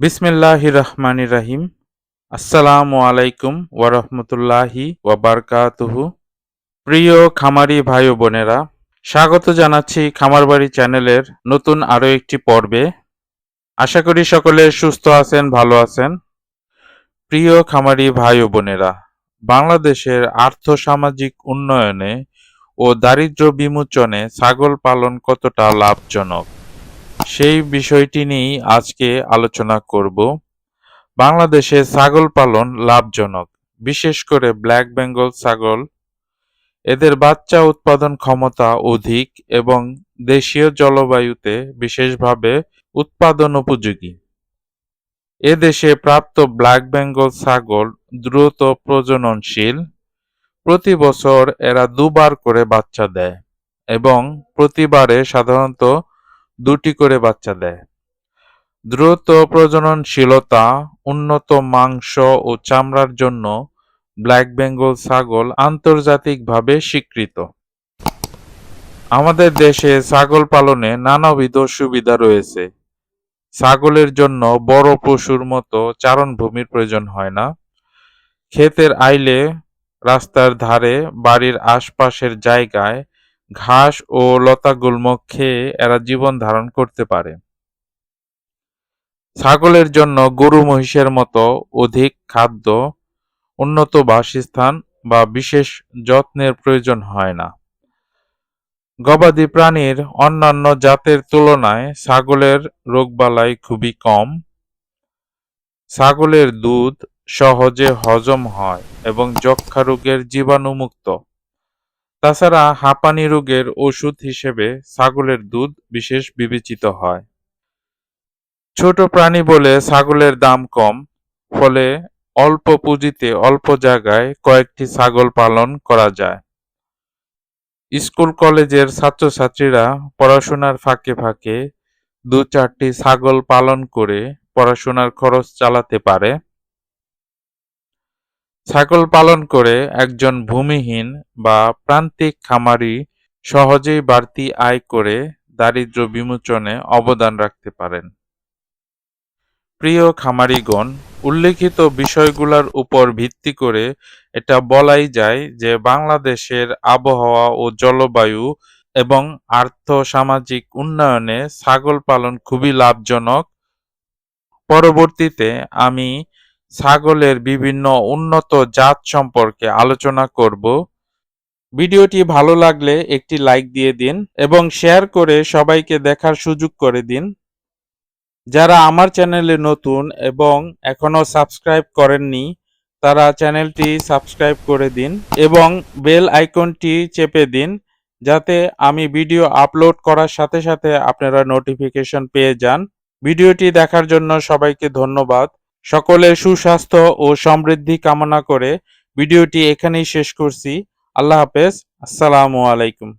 বিসমিল্লাহ রহমানি রাহিম। আসসালামু আলাইকুম ওয়ারহমতুল্লাহি ওয়াবারকাতুহু প্রিয় খামারি ভাই বোনেরা, স্বাগত জানাচ্ছি খামারবাড়ি চ্যানেলের নতুন আরও একটি পর্বে। আশা করি সকলে সুস্থ আছেন, ভালো আছেন। প্রিয় খামারি ভাই বোনেরা, বাংলাদেশের আর্থসামাজিক উন্নয়নে ও দারিদ্র্য বিমোচনে ছাগল পালন কতটা লাভজনক? সেই বিষয়টি নিয়েই আজকে আলোচনা করব। বাংলাদেশে ছাগল পালন লাভজনক, বিশেষ করে ব্ল্যাক বেঙ্গল ছাগল। এদের বাচ্চা উৎপাদন ক্ষমতা অধিক এবং দেশীয় জলবায়ুতে বিশেষভাবে উৎপাদন উপযোগী। এ দেশে প্রাপ্ত ব্ল্যাক বেঙ্গল ছাগল দ্রুত প্রজননশীল, প্রতি বছর এরা দুবার করে বাচ্চা দেয় এবং প্রতিবারে সাধারণত দুটি করে বাচ্চা দেয়। দ্রুত প্রজননশীলতা, উন্নত মাংস ও চামড়ার জন্য ব্ল্যাক বেঙ্গল ছাগল আন্তর্জাতিকভাবে স্বীকৃত। আমাদের দেশে ছাগল পালনে নানাবিধ সুবিধা রয়েছে। ছাগলের জন্য বড় পশুর মতো চারণভূমির প্রয়োজন হয় না। ক্ষেতের আইলে রাস্তার ধারে, বাড়ির আশপাশের জায়গায় ঘাস ও লতাগুল্ম খেয়ে এরা জীবন ধারণ করতে পারে। ছাগলের জন্য গরু মহিষের মতো অধিক খাদ্য, উন্নত বাসস্থান বা বিশেষ যত্নের প্রয়োজন হয় না। গবাদি প্রাণীর অন্যান্য জাতের তুলনায় ছাগলের রোগবালাই খুবই কম। ছাগলের দুধ সহজে হজম হয় এবং যক্ষা রোগের জীবাণুমুক্ত। তাছাড়া হাঁপানি রোগের ওষুধ হিসেবে ছাগলের দুধ বিশেষ বিবেচিত হয়। ছোট প্রাণী বলে ছাগলের দাম কম, ফলে অল্প পুঁজিতে অল্প জায়গায় কয়েকটি ছাগল পালন করা যায়। স্কুল কলেজের ছাত্রছাত্রীরা পড়াশোনার ফাঁকে ফাঁকে দু চারটি ছাগল পালন করে পড়াশোনার খরচ চালাতে পারে। ছাগল পালন করে একজন ভূমিহীন বা প্রান্তিক খামারি সহজেই বাড়তি আয় করে দারিদ্র্য বিমোচনে অবদান রাখতে পারেন। প্রিয় খামারিগণ, উল্লেখিত বিষয়গুলোর উপর ভিত্তি করে এটা বলাই যায় যে বাংলাদেশের আবহাওয়া ও জলবায়ু এবং আর্থ সামাজিক উন্নয়নে ছাগল পালন খুবই লাভজনক। পরবর্তীতে আমি ছাগলের বিভিন্ন উন্নত জাত সম্পর্কে আলোচনা করব। ভিডিওটি ভালো লাগলে একটি লাইক দিয়ে দিন এবং শেয়ার করে সবাইকে দেখার সুযোগ করে দিন। যারা আমার চ্যানেলে নতুন এবং এখনও সাবস্ক্রাইব করেননি, তারা চ্যানেলটি সাবস্ক্রাইব করে দিন এবং বেল আইকনটি চেপে দিন যাতে আমি ভিডিও আপলোড করার সাথে সাথে আপনারা নোটিফিকেশন পেয়ে যান। ভিডিওটি দেখার জন্য সবাইকে ধন্যবাদ। সকলের সুস্বাস্থ্য ও সমৃদ্ধি কামনা করে ভিডিওটি এখানেই শেষ করছি। আল্লাহ হাফেজ। আসসালামু আলাইকুম।